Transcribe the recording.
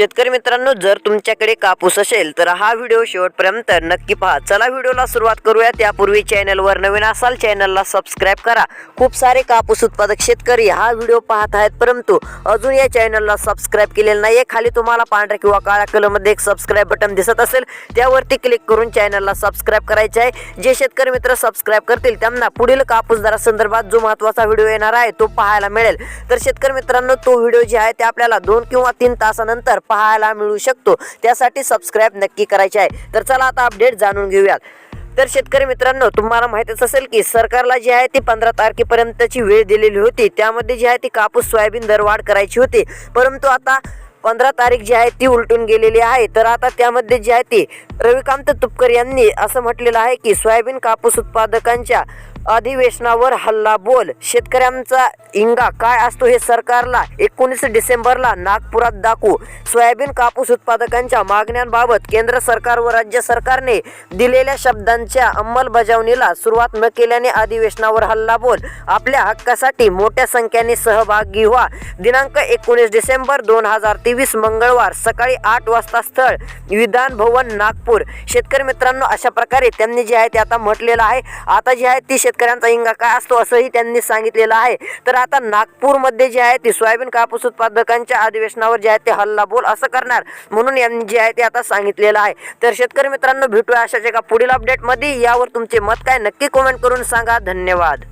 शेतकरी मित्रांनो जर तुमच्याकडे कापूस असेल तर हा व्हिडिओ शेवटपर्यंत नक्की पहा. चला व्हिडिओला सुरुवात करूया त्यापूर्वी चॅनलवर नवीन असाल चॅनलला सबस्क्राईब करा. खूप सारे कापूस उत्पादक शेतकरी हा व्हिडिओ पाहत आहेत परंतु अजून या चॅनलला सबस्क्राईब केलेलं नाही खाली तुम्हाला पांढऱ्या किंवा काळ्या कलरमध्ये एक सबस्क्राईब बटन दिसत असेल त्यावरती क्लिक करून चॅनलला सबस्क्राईब करायचे आहे. जे शेतकरी मित्र सबस्क्राईब करतील त्यांना पुढील कापूस दरासंदर्भात जो महत्त्वाचा व्हिडिओ येणार आहे तो पाहायला मिळेल. तर शेतकरी मित्रांनो तो व्हिडिओ जे आहे ते आपल्याला दोन किंवा तीन तासानंतर पाहायला मिळू शकतो. त्यासाठी सबस्क्राईब नक्की करायचे आहे. तर चला आता अपडेट जाणून घेऊयात. तर शेतकरी मित्रांनो तुम्हाला माहितीच असेल की सरकारला जी आहे ती पंधरा तारखेपर्यंतची वेळ दिलेली होती. त्यामध्ये जी आहे ती कापूस सोयाबीन दरवाढ करायची होती. परंतु आता पंधरा तारीख जी आहे ती उलटून गेलेली आहे. तर आता त्यामध्ये जी आहे ती रविकांत तुपकर यांनी असं म्हटलेलं आहे की सोयाबीन कापूस उत्पादकांच्या अधिवेशनावर हल्ला बोल. शेतकऱ्यांचा इंगा काय असतो हे सरकारला एकोणीस डिसेंबरला नागपुरात दाखवू. सोयाबीन कापूस उत्पादकांच्या मागण्यांबाबत केंद्र सरकार व राज्य सरकारने दिलेल्या शब्दांच्या अंमलबजावणीला सुरुवात न केल्याने अधिवेशनावर हल्ला बोल. आपल्या हक्कासाठी मोठ्या संख्येने सहभागी व्हा. दिनांक एकोणीस डिसेंबर दोन हजार तेवीस मंगळवार सकाळी आठ वाजता स्थळ विधान भवन नागपूर. शेतकरी मित्रांनो अशा प्रकारे त्यांनी जे आहे ते आता म्हटलेलं आहे. आता जे आहे ती शेतकऱ्यांचा हिंगा काय असतो असंही त्यांनी सांगितलेलं आहे. तर आता नागपूरमध्ये जे आहे ते सोयाबीन कापूस उत्पादकांच्या अधिवेशनावर जे आहे ते हल्ला बोल असं करणार म्हणून यांनी जे आहे ते आता सांगितलेलं आहे. तर शेतकरी मित्रांनो भेटूया अशाच एका पुढील अपडेटमध्ये यावर तुमचे मत काय नक्की कमेंट करून सांगा. धन्यवाद.